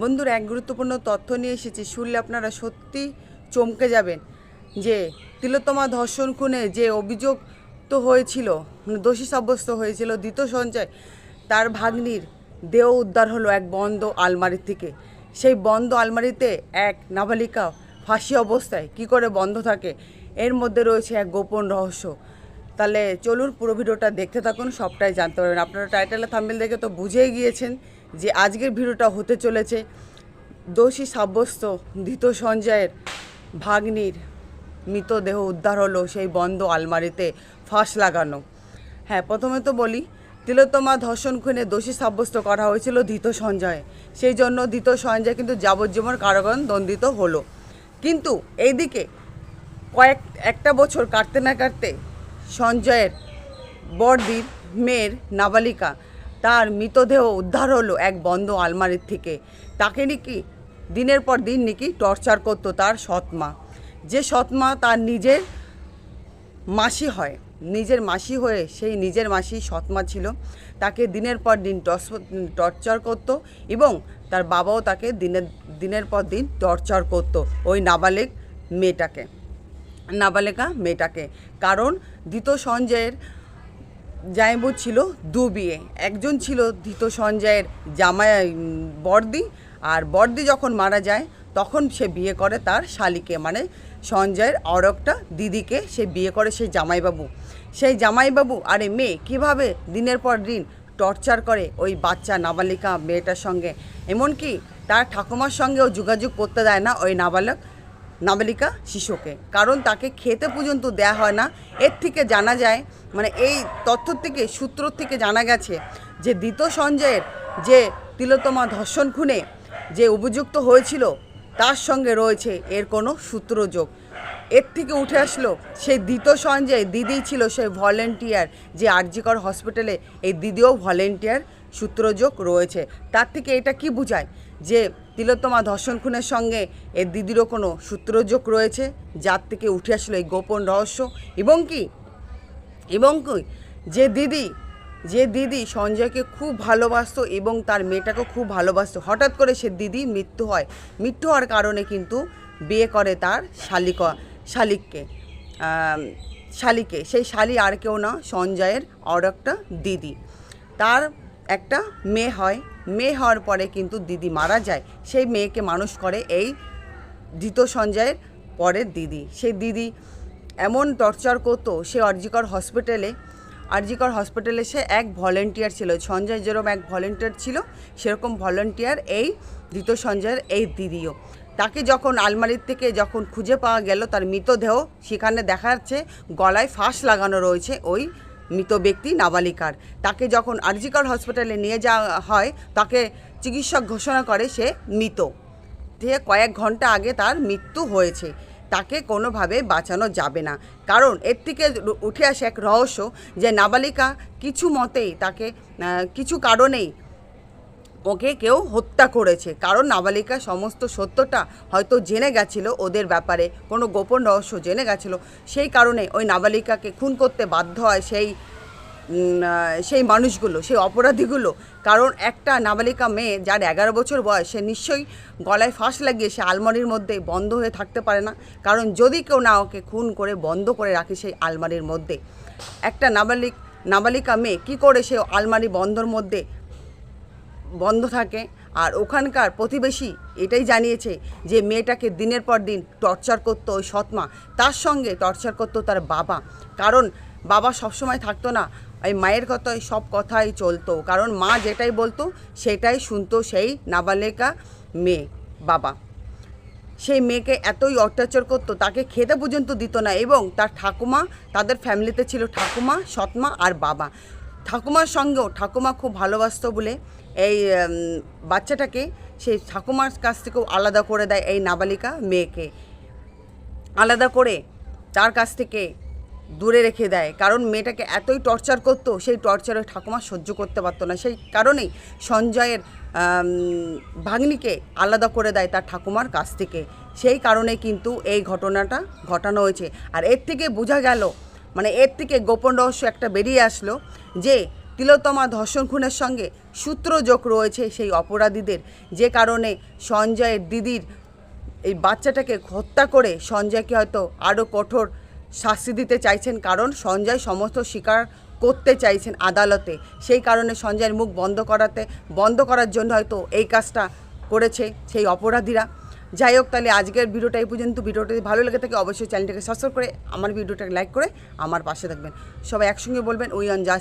বন্ধুরা, এক গুরুত্বপূর্ণ তথ্য নিয়ে এসেছি। শুনলে আপনারা সত্যি চমকে যাবেন যে তিলোত্তমা ধর্ষণ খুনে যে অভিযোগ তো হয়েছিল মানে দোষী সাব্যস্ত হয়েছিল দ্বিতীয় সঞ্চয় তার ভাগ্নির দেহ উদ্ধার হলো এক বন্ধ আলমারির থেকে। সেই বন্ধ আলমারিতে এক নাবালিকা ফাঁসি অবস্থায় কি করে বন্ধ থাকে, এর মধ্যে রয়েছে এক গোপন রহস্য। তাহলে চলুন পুরো ভিডিওটা দেখতে থাকুন, সবটাই জানতে পারবেন। আপনারা টাইটেলে থাম্বেল দেখে তো বুঝেই গিয়েছেন যে আজকের ভিডিওটা হতে চলেছে দোষী সাব্যস্ত ধৃত সঞ্জয়ের ভাগ্নির মৃতদেহ উদ্ধার হলো সেই বন্ধ আলমারিতে ফাঁস লাগানো। হ্যাঁ প্রথমে তো বলি, তিলোত্তমা ধর্ষণ খুনে দোষী সাব্যস্ত করা হয়েছিল ধৃত সঞ্জয়। সেই জন্য ধৃত সঞ্জয় কিন্তু যাবজ্জীবন কারাগার দণ্ডিত হলো। কিন্তু এইদিকে কয়েক, একটা বছর কাটতে না কাটতে সঞ্জয়ের বড়দির মেয়ের নাবালিকা তার মৃতদেহ উদ্ধার হলো এক বন্ধ আলমারির থেকে। তাকে নাকি দিনের পর দিন নাকি টর্চার করতো তার সৎমা। যে সৎমা তার নিজের মাসি হয়, নিজের মাসি হয়ে সেই নিজের মাসি সৎমা ছিল, তাকে দিনের পর দিন টর্চার করত এবং তার বাবাও তাকে দিনের দিনের পর দিন টর্চার করত ওই নাবালেক মেয়েটাকে, নাবালেকা মেয়েটাকে। কারণ দ্বিতীয় সঞ্জয়ের জামাইবু ছিল দু বিয়ে। একজন ছিল ধৃত সঞ্জয়ের জামাই বর্দি, আর বর্দি যখন মারা যায়, তখন সে বিয়ে করে তার শালিকে মানে সঞ্জয়ের আর দিদিকে সে বিয়ে করে সেই জামাইবাবু। সেই জামাইবাবু, আরে মেয়ে, কীভাবে দিনের পর দিন টর্চার করে ওই বাচ্চা নাবালিকা মেয়েটার সঙ্গে? এমনকি তার ঠাকুমার সঙ্গেও যোগাযোগ করতে দেয় না ওই নাবালক। নাবালিকা শিশুকে। কারণ তাকে খেতে পর্যন্ত দেয়া হয় না। এর থেকে জানা যায় মানে এই তথ্য থেকে, সূত্র থেকে জানা গেছে যে দ্বিতীয় সঞ্জয়ের যে তিলোত্তমা ধর্ষণ খুনে যে অভিযুক্ত হয়েছিল, তার সঙ্গে রয়েছে এর কোনো সূত্রযোগ। এর থেকে উঠে আসলো, সেই দ্বিতীয় সঞ্জয় দিদি ছিল সেই ভলেন্টিয়ার, যে আরজিকর হসপিটালে এই দিদিও ভলেন্টিয়ার সূত্রযোগ রয়েছে। তার থেকে এটা কি বোঝায়? যে তিলোত্তমা ধর্ষণ খুনের সঙ্গে এর দিদিরও কোনো সূত্রযোগ রয়েছে। যার থেকে উঠে আসলো এই গোপন রহস্য। এবং কি? এবং কি? যে দিদি যে দিদি সঞ্জয়কে খুব ভালোবাসত এবং তার মেয়েটাকে খুব ভালোবাসত। হঠাৎ করে সে দিদি মৃত্যু হয়। মৃত্যু হওয়ার কারণে কিন্তু বিয়ে করে তার শালিক, শালিককে। শালিকে। সেই শালি আর কেউ না, সঞ্জয়ের আর একটা দিদি। তার একটা মেয়ে হয়। মেয়ে হওয়ার পরে কিন্তু দিদি মারা যায়। সেই মেয়েকে মানুষ করে এই ধৃত সঞ্জয়ের পরের দিদি। সেই দিদি এমন টর্চার করতো, সে অর্জিকর হসপিটালে, আরজিকর হসপিটালে সে এক ভলেন্টিয়ার ছিল। সঞ্জয় যেরকম এক ভলেন্টিয়ার ছিল, সেরকম ভলেন্টিয়ার এই ধৃত সঞ্জয়ের এই দিদিও। তাকে যখন আলমারির থেকে যখন খুঁজে পাওয়া গেল, তার মৃতদেহ সেখানে দেখা যাচ্ছে গলায় ফাঁস লাগানো রয়েছে ওই মৃত ব্যক্তি নাবালিকার। তাকে যখন আরজিকর হসপিটালে নিয়ে যাওয়া হয়, তাকে চিকিৎসক ঘোষণা করে সে মৃত। থেকে কয়েক ঘণ্টা আগে তার মৃত্যু হয়েছে। তাকে কোনোভাবে বাঁচানো যাবে না। কারণ এর থেকে উঠে আসে এক রহস্য যে নাবালিকা কিছু মতেই তাকে কিছু কারণেই ওকে কেউ হত্যা করেছে। কারণ নাবালিকা সমস্ত সত্যটা হয়তো জেনে গেছিল ওদের ব্যাপারে। কোনো গোপন রহস্য জেনে গেছিল। সেই কারণে ওই নাবালিকাকে খুন করতে বাধ্য হয় সেই সেই মানুষগুলো, সেই অপরাধীগুলো। কারণ একটা নাবালিকা মেয়ে যার এগারো বছর বয়স, সে নিশ্চয়ই গলায় ফাঁস লাগিয়ে সে আলমারির মধ্যে বন্ধ হয়ে থাকতে পারে না। কারণ যদি কেউ না ওকে খুন করে, বন্ধ করে রাখে সেই আলমারির মধ্যে। একটা নাবালিক, নাবালিকা মেয়ে কী করে সে আলমারি বন্ধর মধ্যে বন্ধ থাকে। আর ওখানকার প্রতিবেশী এটাই জানিয়েছে যে মেয়েটাকে দিনের পর দিন টর্চার করতো ওই সৎমা। তার সঙ্গে টর্চার করতো তার বাবা। কারণ বাবা সবসময় থাকতো না। ওই মায়ের কথাই সব কথাই চলতো। কারণ মা যেটাই বলতো, সেটাই শুনতো সেই নাবালেকা মেয়ে, বাবা। সেই মেয়েকে এতই অত্যাচার করতো, তাকে খেতে পর্যন্ত দিত না এবং তার ঠাকুমা, তাদের ফ্যামিলিতে ছিল ঠাকুমা, সৎমা আর বাবা। ঠাকুমার সঙ্গেও ঠাকুমা খুব ভালোবাসতো বলে এই বাচ্চাটাকে সেই ঠাকুমার কাছ থেকেও আলাদা করে দেয় এই নাবালিকা মেয়েকে। আলাদা করে তার কাছ থেকে দূরে রেখে দেয়। কারণ মেয়েটাকে এতই টর্চার করতো, সেই টর্চারে ঠাকুমা সহ্য করতে পারতো না। সেই কারণেই সঞ্জয়ের ভাগ্নিকে আলাদা করে দেয় তার ঠাকুমার কাছ থেকে। সেই কারণে কিন্তু এই ঘটনাটা ঘটানো হয়েছে। আর এর থেকে বোঝা গেল মানে এর থেকে গোপন রহস্য একটা বেরিয়ে আসলো যে তিলোত্তমা ধর্ষণ খুনের সঙ্গে সূত্রযোগ রয়েছে সেই অপরাধীদের। যে কারণে সঞ্জয়ের দিদির এই বাচ্চাটাকে হত্যা করে সঞ্জয়কে হয়তো আরও কঠোর শাস্তি দিতে চাইছেন, কারণ সঞ্জয় সমস্ত স্বীকার করতে চাইছেন আদালতে। সেই কারণে সঞ্জয়ের মুখ বন্ধ করাতে, বন্ধ করার জন্য হয়তো এই কাজটা করেছে সেই অপরাধীরা। যাই হোক, তাহলে আজকের ভিডিওটা এই পর্যন্ত। ভিডিওটা ভালো লেগে থাকে, অবশ্যই চ্যানেলটাকে সাবস্ক্রাইব করে, আমার ভিডিওটাকে লাইক করে আমার পাশে থাকবেন। সবাই একসঙ্গে বলবেন উই অন জাস্ট